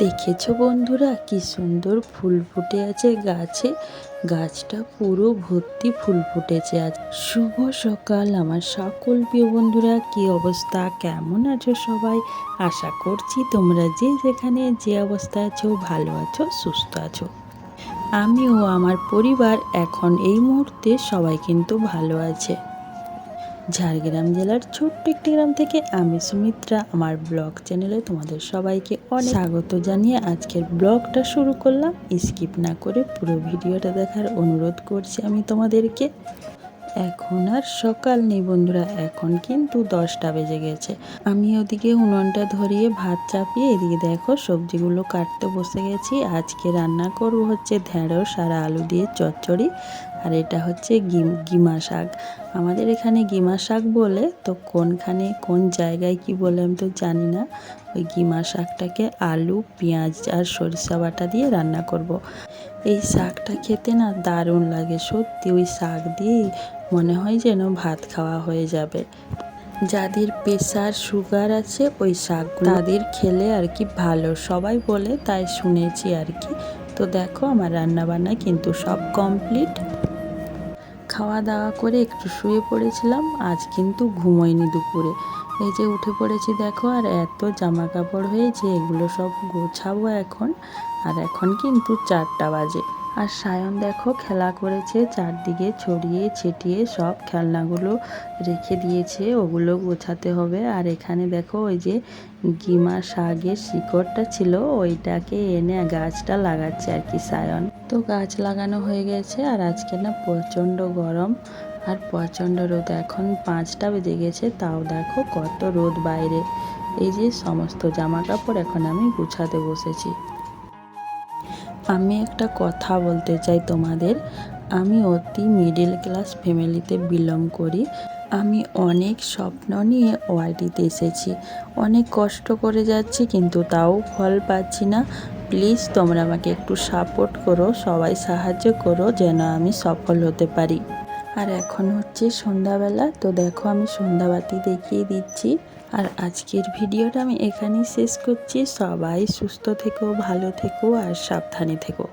দেখেছ বন্ধুরা, কি সুন্দর ফুল ফুটে আছে গাছে। গাছটা পুরো ভর্তি ফুল ফুটেছে আজ। শুভ সকাল আমার সকল প্রিয় বন্ধুরা, কি অবস্থা? কেমন আছো সবাই? আশা করছি তোমরা যে যেখানে যে অবস্থা আছো, ভালো আছো, সুস্থ আছো। আমি ও আমার পরিবার এখন এই মুহূর্তে সবাই কিন্তু ভালো আছে। ঝাড়গ্রাম জেলার ছোট্ট একটি গ্রাম থেকে আমি সুমিত্রা, আমার ব্লগ চ্যানেলে তোমাদের সবাইকে অনেক স্বাগত জানিয়ে আজকের ব্লগটা শুরু করলাম। স্কিপ না করে পুরো ভিডিওটা দেখার অনুরোধ করছি আমি তোমাদেরকে। এখন আর সকাল নেই বন্ধুরা, এখন কিন্তু দশটা বেজে গেছে। আমি ওদিকে উনুনটা ধরিয়ে ভাত চাপিয়ে এদিকে দেখো সবজিগুলো কাটতে বসে গেছি। আজকে রান্না করব হচ্ছে ঢেঁড়স আর আলু দিয়ে চচ্চড়ি, আর এটা হচ্ছে গিম, গিমা শাক। আমাদের এখানে গিমা শাক বলে, তো কোনখানে, কোন জায়গায় কি বলে আমি তো জানি না। ওই গিমা শাকটাকে আলু, পেঁয়াজ আর সরিষা বাটা দিয়ে রান্না করব। এই শাকটা খেতে না দারুণ লাগে সত্যি, ওই শাক দিয়েই মনে হয় যেন ভাত খাওয়া হয়ে যাবে। যাদের প্রেশার সুগার আছে, ওই শাক তাদের খেলে আর কি ভালো। সবাই বলে তাই শুনেছি আর কি। তো দেখো আমার রান্নাবান্না কিন্তু সব কমপ্লিট। খাওয়া দাওয়া করে একটু শুয়ে পড়েছিলাম, আজ কিন্তু ঘুমোয়নি দুপুরে। এই যে উঠে পড়েছি, দেখো। আর এত জামা কাপড় হয়েছে, এগুলো সব গোছাবো এখন। আর এখন কিন্তু চারটা বাজে। আর সায়ন দেখো খেলা করেছে, চারদিকে ছড়িয়ে ছিটিয়ে সব খেলনাগুলো রেখে দিয়েছে, ওগুলো গোছাতে হবে। আর এখানে দেখো ওই যে গিমা শাগের শিকড়টা ছিল, ওইটাকে এনে গাছটা লাগাচ্ছে আর কি সায়ন। তো গাছ লাগানো হয়ে গেছে, আর আজকে না প্রচণ্ড গরম। আর প্রচণ্ড রোদ। এখন পাঁচটা বেজে গেছে, তাও দেখো কত রোদ বাইরে। এই যে সমস্ত জামা কাপড় এখন আমি গুছাতে বসেছি। আমি একটা কথা বলতে চাই তোমাদের। আমি অতি মিডিল ক্লাস ফ্যামিলিতে বিলং করি। আমি অনেক স্বপ্ন নিয়ে ওয়াইটিতে এসেছি। অনেক কষ্ট করে যাচ্ছি, কিন্তু তাও ফল পাচ্ছি না। প্লিজ তোমরা আমাকে একটু সাপোর্ট করো, সবাই সাহায্য করো, যেন আমি সফল হতে পারি। আর এখন হচ্ছে সন্ধ্যাবেলা, তো দেখো আমি সন্ধ্যাবাতি দেখিয়ে দিচ্ছি। আর আজকের ভিডিওটা আমি এখানেই শেষ করছি। সবাই সুস্থ থেকো, ভালো থেকো আর সাবধানে থেকো।